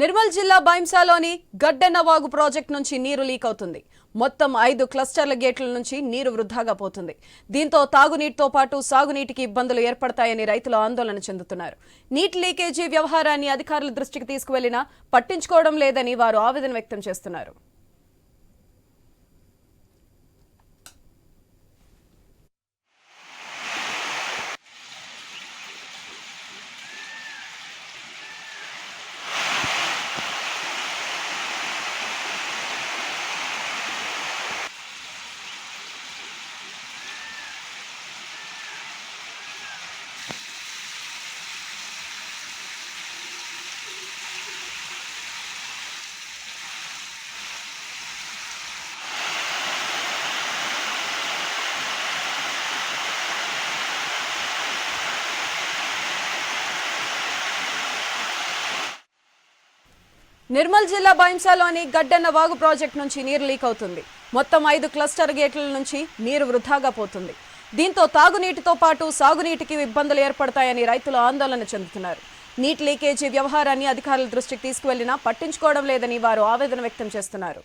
నిర్మల్ జిల్లా బైంసాలోని గడ్డెన్నవాగు ప్రాజెక్టు నుంచి నీరు లీక్ అవుతుంది. మొత్తం ఐదు క్లస్టర్ల గేట్ల నుంచి నీరు వృధాగా పోతుంది. దీంతో తాగునీటితో పాటు సాగునీటికి ఇబ్బందులు ఏర్పడతాయని రైతులు ఆందోళన చెందుతున్నారు. నీటి లీకేజీ వ్యవహారాన్ని అధికారుల దృష్టికి తీసుకువెళ్ళినా పట్టించుకోవడం లేదని వారు ఆవేదన వ్యక్తం చేస్తున్నారు. నిర్మల్ జిల్లా బైంసాలోని గడ్డెన్న వాగు ప్రాజెక్టు నుంచి నీరు లీక్ అవుతుంది. మొత్తం ఐదు క్లస్టర్ గేట్ల నుంచి నీరు వృధాగా పోతుంది. దీంతో తాగునీటితో పాటు సాగునీటికి ఇబ్బందులు ఏర్పడతాయని రైతులు ఆందోళన చెందుతున్నారు. నీటి లీకేజీ వ్యవహారాన్ని అధికారుల దృష్టికి తీసుకువెళ్ళినా పట్టించుకోవడం లేదని వారు ఆవేదన వ్యక్తం చేస్తున్నారు.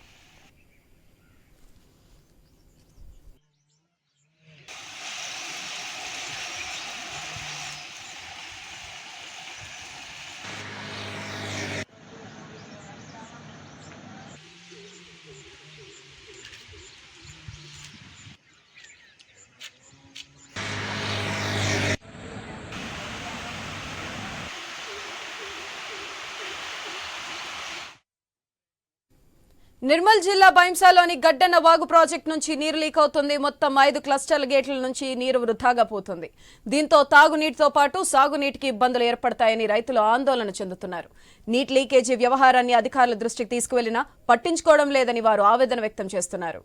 నిర్మల్ జిల్లా బైంసాలోని గడ్డన్న వాగు ప్రాజెక్టు నుంచి నీరు లీక్ అవుతుంది. మొత్తం ఐదు క్లస్టర్ల గేట్ల నుంచి నీరు వృధాగా పోతుంది. దీంతో తాగునీటితో పాటు సాగునీటికి ఇబ్బందులు ఏర్పడతాయని రైతులు ఆందోళన చెందుతున్నారు. నీటి లీకేజీ వ్యవహారాన్ని అధికారుల దృష్టికి తీసుకువెళ్ళినా పట్టించుకోవడం లేదని వారు ఆవేదన వ్యక్తం చేస్తున్నారు.